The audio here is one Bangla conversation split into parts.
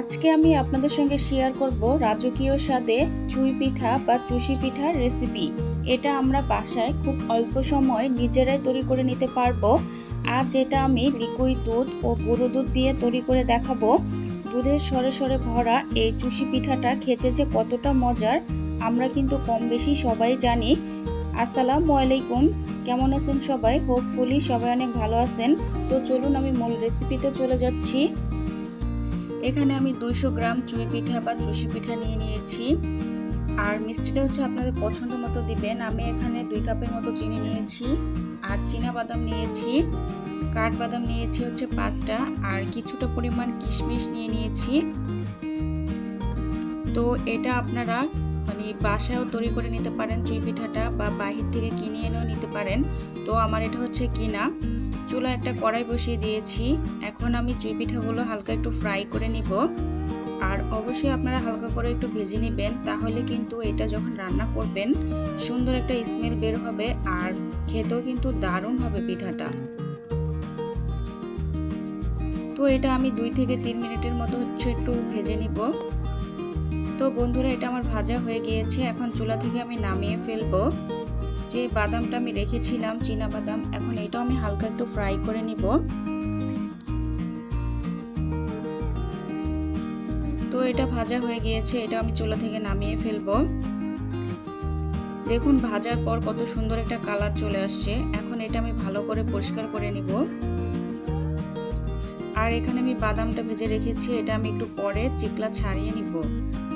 আজকে আমি আপনাদের সঙ্গে শেয়ার করব রাজকীয় স্বাদে চুই পিঠা বা চুষি পিঠার রেসিপি এটা আমরা বাসায় খুব অল্প সময় নিজেরাই তৈরি করে নিতে পারব। আজ এটা আমি লিকুইড দুধ ও গুঁড়ো দুধ দিয়ে তৈরি করে দেখাবো। দুধের সরে সরে ভরা এই চুষি পিঠাটা খেতে যে কতটা মজার, আমরা কিন্তু কম বেশি সবাই জানি। আসসালামু আলাইকুম। কেমন আছেন সবাই? হোপফুলি সবাই অনেক ভালো আছেন। তো চলুন আমি মূল রেসিপিতে চলে যাচ্ছি। এখানে আমি দুইশো গ্রাম চুই পিঠা বা চুষি পিঠা নিয়ে নিয়েছি। আর মিষ্টিটা হচ্ছে আপনাদের পছন্দ মতো দিবেন। আমি এখানে দুই কাপের মতো চিনি নিয়েছি, আর চীনা বাদাম নিয়েছি, কাঠবাদাম নিয়েছি হচ্ছে পাঁচটা, আর কিছুটা পরিমাণ কিশমিশ নিয়ে নিয়েছি। তো এটা আপনারা মানে বাসায়ও তৈরি করে নিতে পারেন চুই পিঠাটা বা বাহির থেকে কিনে এনেও নিতে পারেন। তো আমার এটা হচ্ছে কিনা। চুলা একটা কড়াই বসিয়ে দিয়েছি। এখন আমি চুই পিঠাগুলো হালকা একটু ফ্রাই করে নিব। আর অবশ্যই আপনারা হালকা করে একটু ভেজে নেবেন, তাহলে কিন্তু এটা যখন রান্না করবেন, সুন্দর একটা স্মেল বের হবে আর খেতেও কিন্তু দারুণ হবে পিঠাটা। তো এটা আমি দুই থেকে তিন মিনিটের মতো হচ্ছে একটু ভেজে নিব। তো বন্ধুরা, এটা আমার ভাজা হয়ে গিয়েছে। এখন চুলা থেকে আমি নামিয়ে ফেলব। যে বাদামটা আমি রেখেছিলাম, চীনা বাদাম, এখন এটাও আমি হালকা একটু ফ্রাই করে নিব। তো এটা ভাজা হয়ে গিয়েছে, এটা আমি চুলা থেকে নামিয়ে ফেলব। দেখুন, ভাজার পর কত সুন্দর একটা কালার চলে আসছে। এখন এটা আমি ভালো করে পরিষ্কার করে নিব। আর এখানে আমি বাদামটা ভেজে রেখেছি, এটা আমি একটু পরে চিকলা ছাড়িয়ে নিব।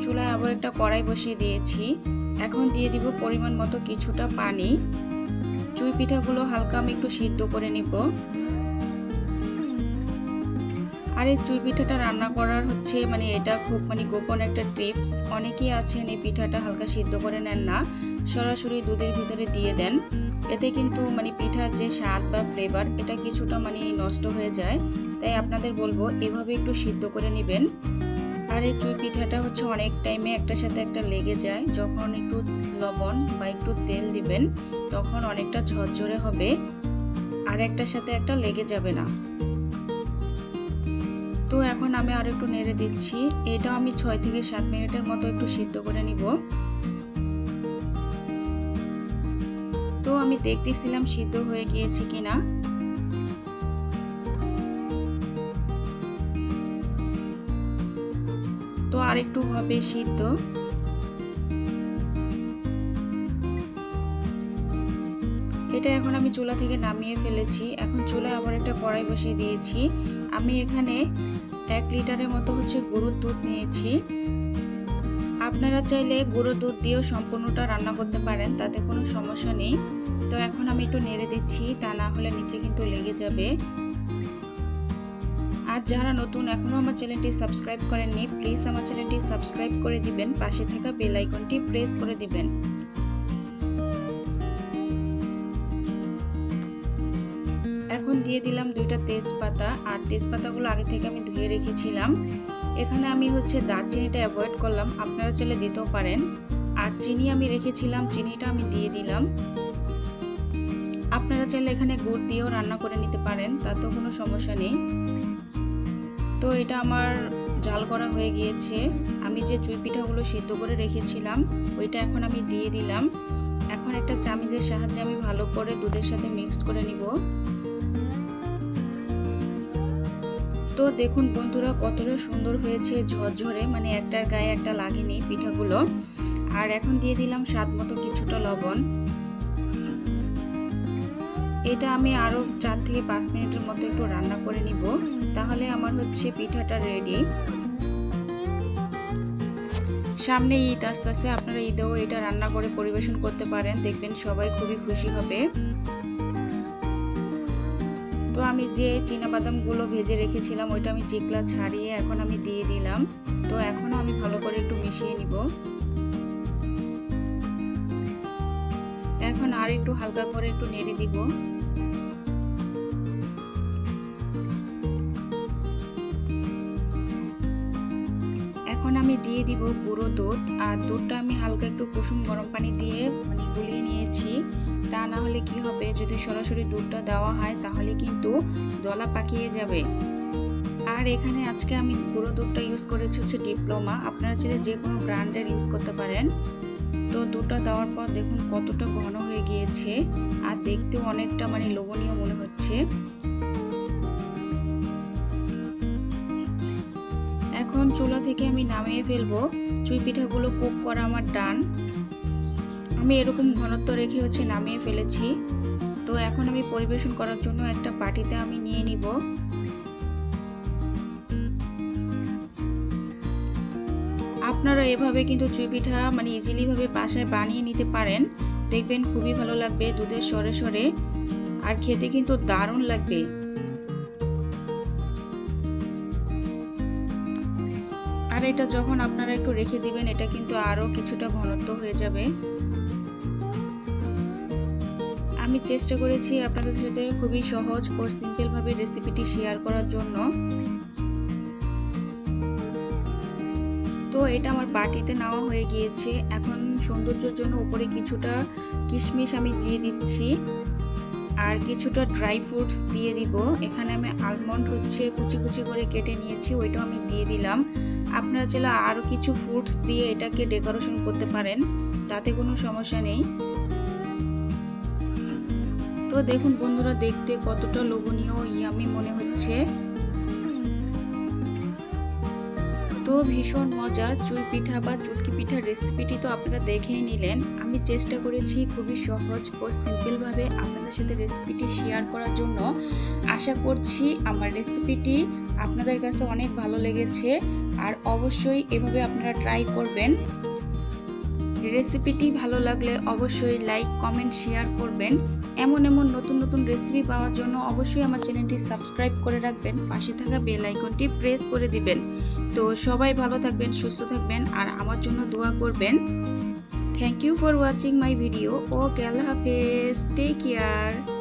চুলায় আবার একটা কড়াই বসিয়ে দিয়েছি। এখন দিয়ে দিব পরিমাণ মতো কিছুটা পানি। চুই পিঠাগুলো হালকা আমি একটু সিদ্ধ করে নিব। আর এই চুই পিঠাটা রান্না করার হচ্ছে মানে এটা খুব মানে গোপন একটা টিপস। অনেকেই আছেন এই পিঠাটা হালকা সিদ্ধ করে নেন না, সরাসরি দুধের ভিতরে দিয়ে দেন। এতে কিন্তু মানে পিঠার যে স্বাদ বা ফ্লেভার এটা কিছুটা মানে নষ্ট হয়ে যায়। তাই আপনাদের বলব, এভাবে একটু সিদ্ধ করে নেবেন। আর এই চুই পিঠাটা হচ্ছে অনেক টাইমে একটার সাথে একটা লেগে যায়। যখন একটু লবণ বা একটু তেল দিবেন, তখন অনেকটা ঝরঝরে হবে আর একটার সাথে একটা লেগে যাবে না। তো এখন আমি আর একটু নেড়ে দিচ্ছি। এটা আমি ছয় থেকে সাত মিনিটের মতো একটু সিদ্ধ করে নিব। তো আমি দেখতেছিলাম সিদ্ধ হয়ে গিয়েছে কিনা। তো আর একটু হবে সিদ্ধ। এটা এখন আমি চুলা থেকে নামিয়ে ফেলেছি। এখন চুলায় আবার একটা কড়াই বসিয়ে দিয়েছি। আমি এখানে এক লিটারের মতো হচ্ছে গরুর দুধ নিয়েছি। আপনারা চাইলে গুঁড়ো দুধ দিয়েও সম্পূর্ণটা রান্না করতে পারেন, তাতে কোনো সমস্যা নেই। তো এখন আমি একটু নেড়ে দিচ্ছি, তা না হলে নিচে কিন্তু লেগে যাবে। আর যারা নতুন এখনও আমার চ্যানেলটি সাবস্ক্রাইব করেননি প্লিজ আমার চ্যানেলটি সাবস্ক্রাইব করে দিবেন, পাশে থাকা বেল আইকনটি প্রেস করে দিবেন। এখন দিয়ে দিলাম দুইটা তেজপাতা, আর তেজপাতাগুলো আগে থেকে আমি ধুয়ে রেখেছিলাম। এখানে আমি হচ্ছে দারচিনিটা অ্যাভয়েড করলাম, আপনারা চাইলে দিতেও পারেন। আর চিনি আমি রেখেছিলাম, চিনিটা আমি দিয়ে দিলাম। আপনারা চাইলে এখানে গুড় দিয়েও রান্না করে নিতে পারেন, তাতেও কোনো সমস্যা নেই। তো এটা আমার জাল করা হয়ে গিয়েছে। আমি যে চুই পিঠাগুলো সিদ্ধ করে রেখেছিলাম, ওইটা এখন আমি দিয়ে দিলাম। এখন একটা চামিচের সাহায্যে আমি ভালো করে দুধের সাথে মিক্সড করে নিব। তো দেখুন বন্ধুরা, কতটা সুন্দর হয়েছে ঝরঝরে মানে একটার গায়ে একটা লাগেনি পিঠাগুলো। আর এখন দিয়ে দিলাম স্বাদ মতো কিছুটা লবণ। এটা আমি আরও চার থেকে পাঁচ মিনিটের মতো একটু রান্না করে নিব। তাহলে আমার হচ্ছে পিঠাটা রেডি সামনে ঈদ আস্তে আস্তে আপনারা ঈদেও এটা রান্না করে পরিবেশন করতে পারেন। দেখবেন সবাই খুবই খুশি হবে। তো আমি যে বাদামগুলো ভেজে রেখেছিলাম, ওইটা আমি চিকলা ছাড়িয়ে এখন আমি দিয়ে দিলাম। তো এখনও আমি ভালো করে একটু মিশিয়ে নিব। এখন আর একটু হালকা করে একটু নেড়ে দিব। আমি দিয়ে দিব পুরো দুধ, আর দুধটা আমি হালকা একটু কুসুম গরম পানি দিয়ে মানে গুলিয়ে নিয়েছি। তা না হলে কি হবে, যদি সরাসরি দুধটা দেওয়া হয় তাহলে কিন্তু দলা পাকিয়ে যাবে। আর এখানে আজকে আমি গুঁড়ো দুধটা ইউজ করেছি হচ্ছে ডিপ্লোমা। আপনারা চাইলে যে কোনো ব্র্যান্ডের ইউজ করতে পারেন। তো দুধটা দেওয়ার পর দেখুন কতটা ঘন হয়ে গিয়েছে, আর দেখতেও অনেকটা মানে লোভনীয় মনে হচ্ছে। এখন চুলা থেকে আমি নামিয়ে ফেলব। চুই পিঠাগুলো কুক করা আমার ডান। আমি এরকম ঘনত্ব রেখে হচ্ছে নামিয়ে ফেলেছি। তো এখন আমি পরিবেশন করার জন্য একটা বাটিতে আমি নিয়ে নিব। আপনারা এভাবে কিন্তু চুই পিঠা মানে ইজিলিভাবে বাসায় বানিয়ে নিতে পারেন। দেখবেন খুবই ভালো লাগবে, দুধের সরে সরে। আর খেতে কিন্তু দারুণ লাগবে। আর এটা যখন আপনারা একটু রেখে দিবেন, এটা কিন্তু আরও কিছুটা ঘনত্ব হয়ে যাবে। আমি চেষ্টা করেছি আপনাদের সাথে খুবই সহজ ও সিম্পলভাবে রেসিপিটি শেয়ার করার জন্য। তো এটা আমার বাটিতে নেওয়া হয়ে গিয়েছে। এখন সৌন্দর্যের জন্য উপরে কিছুটা কিশমিশ আমি দিয়ে দিচ্ছি। আর কিছুটা ড্রাই ফ্রুটস দিয়ে দিব। এখানে আমি আলমন্ড হচ্ছে কুচি কুচি করে কেটে নিয়েছি, ওইটাও আমি দিয়ে দিলাম। আপনারা চাইলে আরও কিছু ফ্রুটস দিয়ে এটাকে ডেকোরেশন করতে পারেন, তাতে কোনো সমস্যা নেই। তো দেখুন বন্ধুরা, দেখতে কতটা লোভনীয় ইয়ামি মনে হচ্ছে। তো ভীষণ মজার চুই পিঠা বা চুটকি পিঠার রেসিপিটি তো আপনারা দেখেই নিলেন। আমি চেষ্টা করেছি খুবই সহজ ও সিম্পলভাবে আপনাদের সাথে রেসিপিটি শেয়ার করার জন্য। আশা করছি আমার রেসিপিটি আপনাদের কাছে অনেক ভালো লেগেছে। আর অবশ্যই এভাবে আপনারা ট্রাই করবেন। রেসিপিটি ভালো লাগলে অবশ্যই লাইক কমেন্ট শেয়ার করবেন। এমন এমন নতুন নতুন রেসিপি পাওয়ার জন্য অবশ্যই আমার চ্যানেলটি সাবস্ক্রাইব করে রাখবেন। পাশে থাকা বেল আইকনটি প্রেস করে দিবেন। তো সবাই ভালো থাকবেন, সুস্থ থাকবেন আর আমার জন্য দোয়া করবেন। Thank you for watching my video ও আল্লাহ হাফেজ। Take care